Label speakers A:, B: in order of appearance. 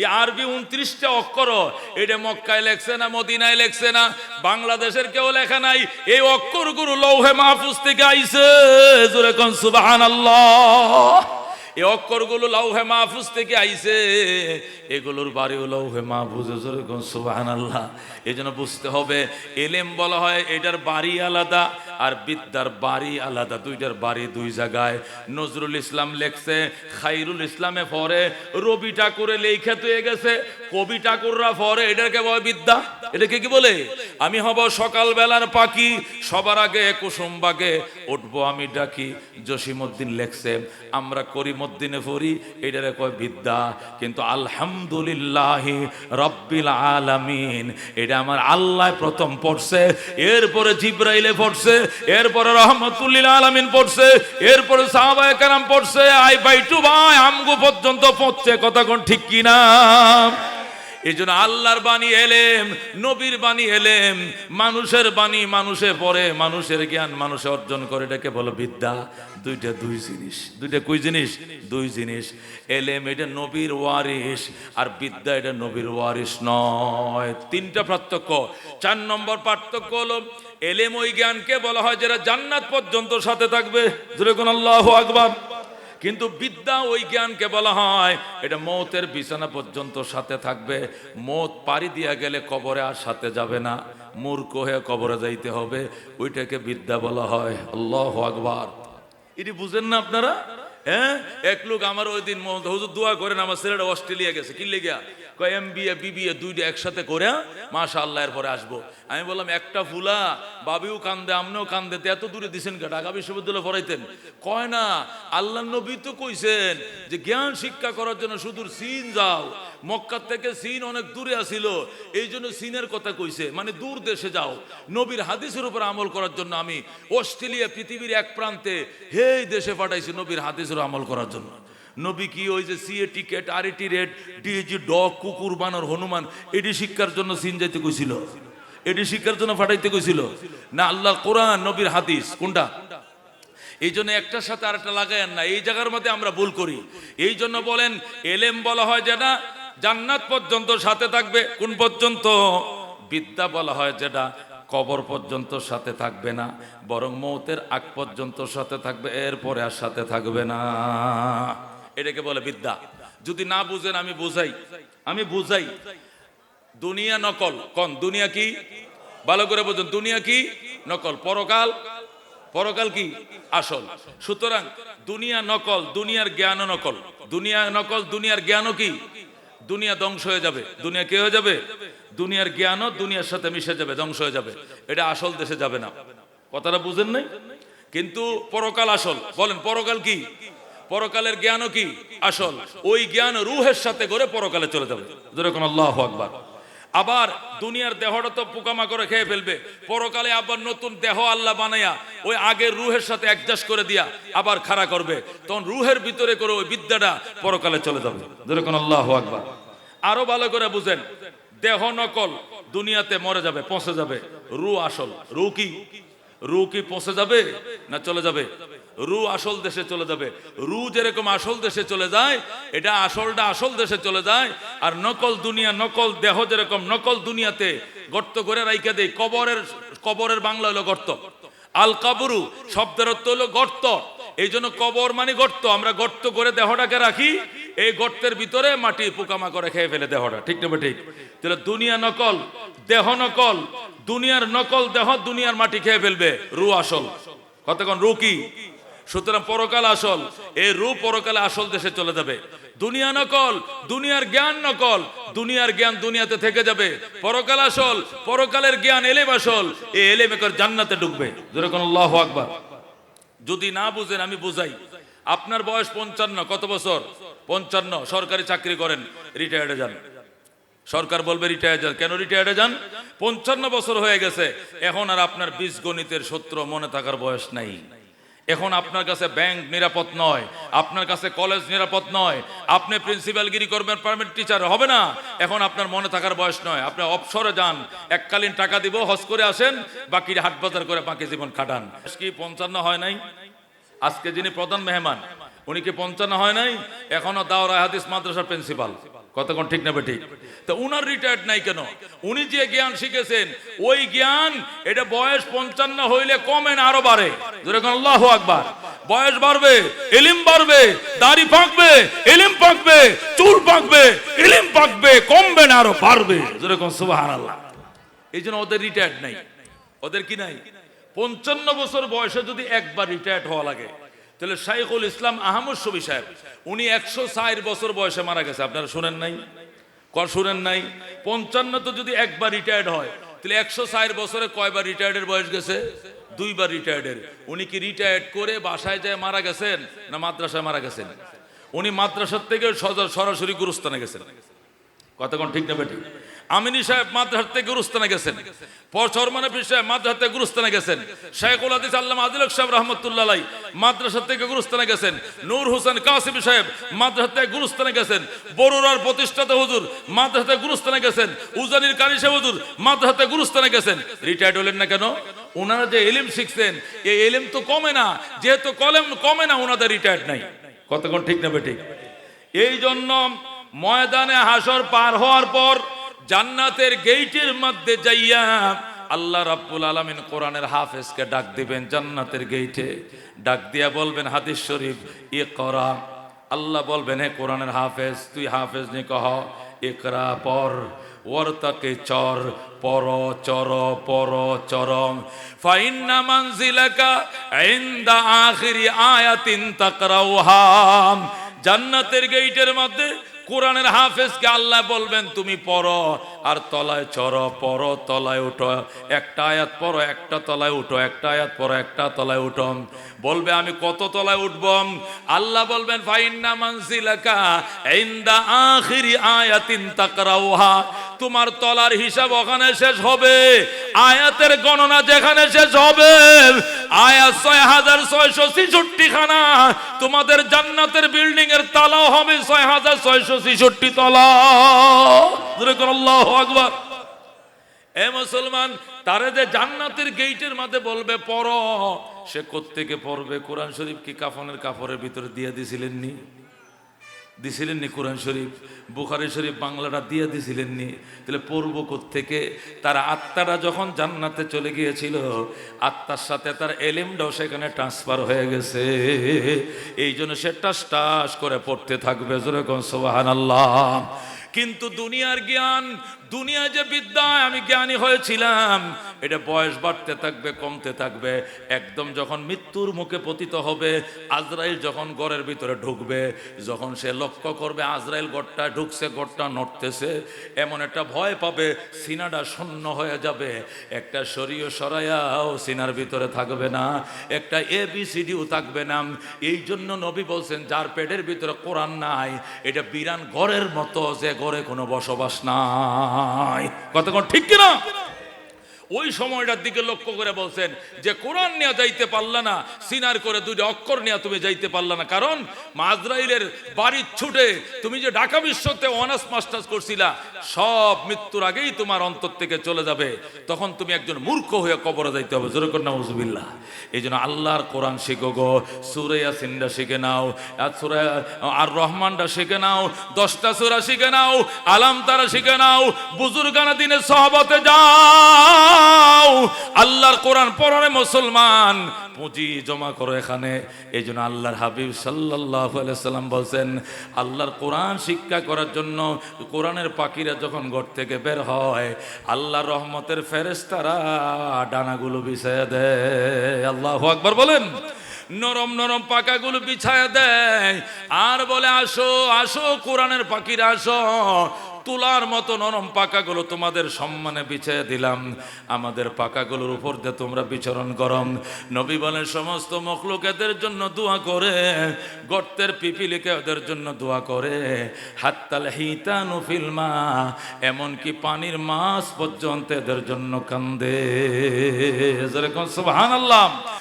A: এই আরবি উনত্রিশটা অক্ষর, এটা মক্কায় লেখছে না, মদিনায় লেখছে না, বাংলাদেশের কেউ লেখা নাই। এই অক্ষরগুলো লৌহে মাহফুজ থেকে আইসে জোরে কোন সুবহানাল্লাহ। এই অক্ষরগুলো লৌহে মাহফুজ থেকে আইছে। এগুলোর বাড়িও লৌহে মাহফুজ, জোরে কোন সুবহানাল্লাহ। এই জন্য বুঝতে হবে, এলেম বলা হয় এটার বাড়ি আলাদা আর বিদ্যার বাড়ি আলাদা। দুইটার বাড়ি দুই জায়গায়। নজরুল ইসলাম লেখছে, খাইরুল ইসলামে পরে রবি ঠাকুরে লেখা তুই গেছে, কবি ঠাকুররা পরে এটাকে বলে বিদ্যা। এটাকে কি বলে? আমি হব সকাল বেলার পাখি, সবার আগে কুসুমবাগে উঠবো, আমি ডাকি জসিমুদ্দিন লেখছে, আমরা করিমুদ্দিনে পড়ি, এটারে কয় বিদ্যা, কিন্তু আলহামদুলিল্লাহ রব্বিল আলামিন, এটা আমার আল্লাহ প্রথম পড়ছে, এরপরে জিব্রাইলে পড়ছে, এরপরে রহমতুল্লিল আলামিন পড়ছে, এরপরে সাহাবায়ে কেরাম পড়ছে, আই বাই টু ভাই, আমগো পর্যন্ত পড়ছে, কথা কোন ঠিক কি না এই জন্য আল্লাহর বাণী এলেম, নবীর বাণী এলেম, মানুষের বাণী মানুষে পড়ে, মানুষের জ্ঞান মানুষে অর্জন করে, এটাকে বলো বিদ্যা। দুইটা দুই জিনিস। দুইটা কুই জিনিস? দুই জিনিস। এলেম এটা নবীর ওয়ারিস আর বিদ্যা এটা নবীর ওয়ারিস নয়। তিনটা পার্থক্য। চার নম্বর পার্থক্য হলো, এলেম ওই জ্ঞানকে বলা হয় যেটা জান্নাত পর্যন্ত সাথে থাকবে। যেরকম আল্লাহ আকবার। কিন্তু বিদ্যা ওই জ্ঞানকে বলা হয়, এটা মৌতের বিছানা পর্যন্ত সাথে থাকবে। মৌত পাড়ি দিয়া গেলে কবরে আর সাথে যাবে না। মূর্খ হয়ে কবরে যাইতে হবে, ওইটাকে বিদ্যা বলা হয়। আল্লাহ আকবার। এটি বুঝেন না আপনারা? হ্যাঁ? এক লোক আমার ওই দিন দোয়া করেন, আমার ছেলেটা অস্ট্রেলিয়া গেছে, কি লেগিয়া? কয়, এম বি এ বিবিএ দুইটা একসাথে করে মাশা আল্লাহ এরপরে আসব। আমি বললাম, একটা ফুলা, বাবিও কান্দে আমনেও কান্দে, তো এত দূরে দিছেন কে? ঢাকা বিশ্ববিদ্যালয়ে পড়াইতেন। কয়, না, আল্লাহ নবী তো কইছেন যে জ্ঞান শিক্ষা করার জন্য সুদূর চীন যাও। মক্কা থেকে চীন অনেক দূরে আসিল এই জন্য চীনের কথা কইছে। মানে দূর দেশে যাও। নবীর হাদিসের উপর আমল করার জন্য আমি অস্ট্রেলিয়া পৃথিবীর এক প্রান্তে হেই দেশে পাঠাইছি নবীর হাদিসের আমল করার জন্য। নবী কি ওই যে C A T cat R A T rat D A G dog কুকুর, বানর, হনুমান এটি শিক্ষার জন্য সিন যাইতে কইছিল। এটি শিক্ষার জন্য ফাটাইতে কইছিল। না আল্লাহ কোরআন, নবীর হাদিস। কোনটা? এই জন্য একটার সাথে আরেকটা লাগায়েন না। এই জায়গার মধ্যে আমরা ভুল করি। এই জন্য বলেন, এলেম বলা হয় যেটা জান্নাত পর্যন্ত সাথে থাকবে। কোন পর্যন্ত? বিদ্যা বলা হয় যেটা কবর পর্যন্ত সাথে থাকবে না, বরং মৌতের আগ পর্যন্ত সাথে থাকবে, এরপরে আর সাথে থাকবে না। এটাকে বলে বিদ্যা। যদি না বুঝেন, আমি বুঝাই। আমি বুঝাই। দুনিয়া নকল। কোন? দুনিয়া কি? ভালো করে বুঝুন। দুনিয়া কি? নকল। পরকাল? পরকাল কি? আসল। সুতরাং দুনিয়া নকল, দুনিয়ার জ্ঞানও নকল। দুনিয়া নকল, দুনিয়ার জ্ঞানও কি? দুনিয়া ধ্বংস হয়ে যাবে। দুনিয়া কে হয়ে যাবে? দুনিয়ার জ্ঞানও দুনিয়ার সাথে মিশে যাবে, ধ্বংস হয়ে যাবে। এটা আসল দেশে যাবে না। কথাটা বুঝেন নাই? কিন্তু পরকাল আসল। বলেন, পরকাল কি? পরকালের জ্ঞানও কি? আসল। ওই জ্ঞান রুহের সাথে করে পরকালে চলে যাবে। আল্লাহ আকবার। আবার দুনিয়ার দেহটা তো পোকামাকড়ে খেয়ে ফেলবে। পরকালে আবার নতুন দেহ আল্লাহ বানাইয়া ওই আগের রুহের সাথে অ্যাডজাস্ট করে দিয়া আবার খাড়া করবে। তখন রুহের ভিতরে করে ওই বিদ্যাটা পরকালে চলে যাবে। যেরকম আল্লাহ আকবার। আরও ভালো করে বুঝেন। দেহ নকল, দুনিয়াতে মরে যাবে, পচে যাবে। রু আসল। রু কি? রু কি পচে যাবে না চলে যাবে? রু আসল দেশে চলে যাবে। রু যেরকম আসল দেশে চলে যায়, এটা আসলটা আসল দেশে চলে যায়, আর নকল দুনিয়া, নকল দেহ যেরকম, নকল দুনিয়াতে গর্ত করে রাইখা দেয় কবরের কবরের বাংলা হলো গর্ত। আল কাবরু শব্দের অর্থ হলো গর্ত। এই জন্য কবর মানে গর্ত। আমরা গর্ত করে দেহটাকে রাখি, এই গর্তের ভিতরে মাটি পোকামাকড়ে খেয়ে ফেলে দেহটা। ঠিক না ঠিক তাহলে দুনিয়া নকল, দেহ নকল, দুনিয়ার নকল দেহ দুনিয়ার মাটি খেয়ে ফেলবে, রু আসল। কতক্ষণ রু কি? সুতরাং পরকাল আসল এই রু পরকালে আসল দেশে চলে যাবে। দুনিয়া নকল, দুনিয়ার জ্ঞান নকল, দুনিয়ার জ্ঞান দুনিয়াতে থেকে যাবে। পরকাল আসল, পরকালের জ্ঞান এলেম আসল এই এলেম একর জান্নাতে ঢুকবে। যেরকম আল্লাহ আকবার। যদি না বুঝেন, আমি বুঝাই। আপনার বয়স পঞ্চান্ন, কত বছর? পঞ্চান্ন, সরকারি চাকরি করেন রিটায়ার্ডে যান। সরকার বলবে রিটায়ার যান। কেন রিটায়ার্ডে যান? পঞ্চান্ন বছর হয়ে গেছে, এখন আর আপনার বীজ গণিতের সূত্র মনে থাকার বয়স নাই। এখন আপনার কাছে ব্যাংক নিরাপদ নয়, আপনার কাছে কলেজ নিরাপদ নয়, আপনি প্রিন্সিপালগিরি করবেন পারমিট টিচার হবে না। এখন আপনার মনে থাকার বয়স নয়, আপনি অবসরে যান, এককালীন টাকা দিব, হজ করে আসেন বাকি হাট বাজার করে বাকি জীবন খাটান। কি পঞ্চান্ন হয় নাই? আজকে যিনি প্রধান মেহমান, উনি কি পঞ্চান্ন হয় নাই? এখনও দাওরা হাদিস মাদ্রাসার প্রিন্সিপাল কতক্ষণ ঠিক না ঠিক? তো উনার রিটায়ার্ড নাই কেন? উনি যে জ্ঞান শিখেছেন, ওই জ্ঞান, এটা বয়স পঞ্চান্ন হইলে কমে না, আরও বাড়ে। যেরকম আল্লাহ আকবার। বয়স বাড়বে এলিম বাড়বে, দাড়ি পাকবে এলিম পাকবে চুল পাকবে এলিম পাকবে কমবে না, আরও বাড়বে। যেরকম সুবাহান আল্লাহ এই জন্য ওদের রিটায়ার্ড নাই। ওদের কি নাই? পঞ্চান্ন বছর বয়সে যদি একবার রিটায়ার্ড হওয়া লাগে তাহলে শাইখুল ইসলাম আহমদ শবি সাহেব, উনি একশো ষাট বছর বয়সে মারা গেছে, আপনারা শুনেন নাই? কর শুনেন নাই? পঞ্চান্ন তো যদি একবার রিটায়ার্ড হয়, তাহলে একশো ষাট বছরে কয়বার রিটায়ার্ডের বয়স গেছে? দুইবার রিটায়ার্ডের উনি কি রিটায়ার্ড করে বাসায় যায় মারা গেছেন না মাদ্রাসায় মারা গেছেন? উনি মাদ্রাসার থেকে সরাসরি গুরুস্থানে গেছেন। কতক্ষণ ঠিক না বেটি আমিনী সাহেব মাদ্রাসার থেকে গুরুস্থানে গেছেন। পর চরমানে পীর সাহেব মাদ্রাসা থেকে গুরুস্থানে গেছেন। শেখুল হাদিস আল্লাহ আদিলক সাহেব রহমতুল্লাহ মাদ্রাসা থেকে গুরুস্থানে গেছেন। নূর হোসেন কাসিম সাহেব মাদ্রাসা থেকে গুরুস্থানে গেছেন। বড়ুরার প্রতিষ্ঠাতা হুজুর মাদ্রাসা থেকে গুরুস্থানে গেছেন। উজানির কানি সাহেব হুজুর মাদ্রাসা থেকে গুরুস্থানে গেছেন। রিটায়ার্ড হলেন না কেন? ওনারা যে এলিম শিখছেন, এই এলিম তো কমে না। যেহেতু কলেম কমে না ওনাদের রিটায়ার্ড নাই। কতক্ষণ ঠিক না বেটি এই জন্য ময়দানে হাসর পার হওয়ার পর জান্নাতের গেইটের মধ্যে যাইয়া আল্লাহ রাব্বুল আলামিন কোরআনের হাফেজকে ডাক দিবেন জান্নাতের গেইটে। ডাক দিয়া বলবেন, হাদিস শরীফ ই করা আল্লাহ বলবেন, হে কোরআনের হাফেজ, তুই হাফেজ নি কহ, ইকরা, পর, ওয়ারতাকে চর, পর চর, পর, চরম। ফাইন্না মানজিলাকা ইনদা আখিরি আয়াতিন তাকরাউহা। জান্নাতের গেইটের মধ্যে কোরআনের হাফেজকে আল্লাহ বলবেন তুমি পড়ো আর তলায় চড় পর তলায় উঠো। একটা আয়াত পর একটা তলায় উঠো, একটা আয়াত পর একটা তলায় উঠো। বলবে, আমি কত তলায় উঠব? আল্লাহ বলবেন ফাইন্না মানসিলাকা ইনদা আখিরি আয়াতিন তাকরাউহা। তোমার তলার হিসাব ওখানে শেষ হবে। আয়াতের গণনা যেখানে শেষ হবে। আয়াত ছয় হাজার ছয়শো ছেষট্টি খানা। তোমাদের জান্নাতের বিল্ডিং এর তালাও হবে ছয় হাজার ছয়শো ছেষট্টি তলা। আকবার। এ মুসলমান, তারে যে জান্নাতের গেইটের মাঝে বলবে, পড়। সে পড়বে? কোরআন শরীফ কি কাফনের কাপড়ের ভিতরে দিয়ে দিছিলেন নি দিছিলেন নি কোরআন শরীফ? বুখারি শরীফ বাংলাটা দিয়ে দিছিলেন নি তাহলে তার আত্মাটা যখন জান্নাতে চলে গিয়েছিল, আত্মার সাথে তার এলিমটাও সেখানে ট্রান্সফার হয়ে গেছে। এই জন্য সে টাস টাস করে পড়তে থাকবে সোবাহান আল্লাহ কিন্তু দুনিয়ার জ্ঞান দুনিয়া যে বিদ্যায় আমি জ্ঞানী হয়েছিলাম, এটা বয়স বাড়তে থাকবে, কমতে থাকবে। একদম যখন মৃত্যুর মুখে পতিত হবে, আজরাইল যখন ঘরের ভিতরে ঢুকবে, যখন সে লক্ষ্য করবে আজরাইল গড়টা ঢুকছে গড়টা নড়তেছে, এমন একটা ভয় পাবে সিনাটা শূন্য হয়ে যাবে। একটা শরীয় সরাইয়াও সিনার ভিতরে থাকবে না, একটা এ বি সিডিও থাকবে না। এই জন্য নবী বলছেন, যার পেটের ভিতরে কোরআন নাই, এটা বিরান ঘরের মতো যে ঘরে কোনো বসবাস নাই। কতক্ষণ ঠিক কিনা? ওই সময়টার দিকে লক্ষ্য করে বলছেন যে কোরআন নিয়ে যাইতে পারলা না, সিনার করে দুইটা অক্ষর নিয়ে তুমি যাইতে পারলা না। কারণ মাজরাইলের বাড়ির ছুটে তুমি যে ঢাকা বিশ্বতে অনার্স মাস্টার্স করছিলা, সব মৃত্যুর আগেই তোমার অন্তর থেকে চলে যাবে। তখন তুমি একজন মূর্খ হয়ে কবরে যাইতে হবে। জোরে কন্যা মজুবিল্লাহ এই জন্য আল্লাহর কোরআন শিখো গো। সুরেয়া সিন্ডা শিখে নাও, আর রহমানটা শিখে নাও, দশটা সুরা শিখে নাও আলাম তারা শিখে নাও, বুজুর্গানা দিনের সহবতে যাও। আল্লাহর কোরআন পড়ারে মুসলমান। পুঁজি জমা করো এখানে। এই জন্য আল্লাহর হাবিব সাল্লাহ সাল্লাম বলছেন, আল্লাহর কোরআন শিক্ষা করার জন্য কোরআনের পাখিরা যখন ঘর থেকে বের হয়, আল্লাহর রহমতের ফেরেস্তারা ডানাগুলো বিছায় দেয়। আল্লাহ আকবার বলেন। নরম নরম পাকাগুলো বিছায় দেয়। আর বলে, আসো আসো, কোরআনের পাখিরা আসো। তুলার মতো নরম পাকাগুলো তোমাদের সম্মানে বিছিয়ে দিলাম। আমাদের পাকাগুলোর উপর দিয়ে তোমরা বিচরণ করম। নবী বলেন, সমস্ত মখলুকেদের জন্য দোয়া করে, গর্তের পিপিলিকে ওদের জন্য দোয়া করে। হাত্তাল হিতানু ফিল্মা এমনকি পানির মাছ পর্যন্ত এদের জন্য কান্দে। যেরকম সুবহানাল্লাহ।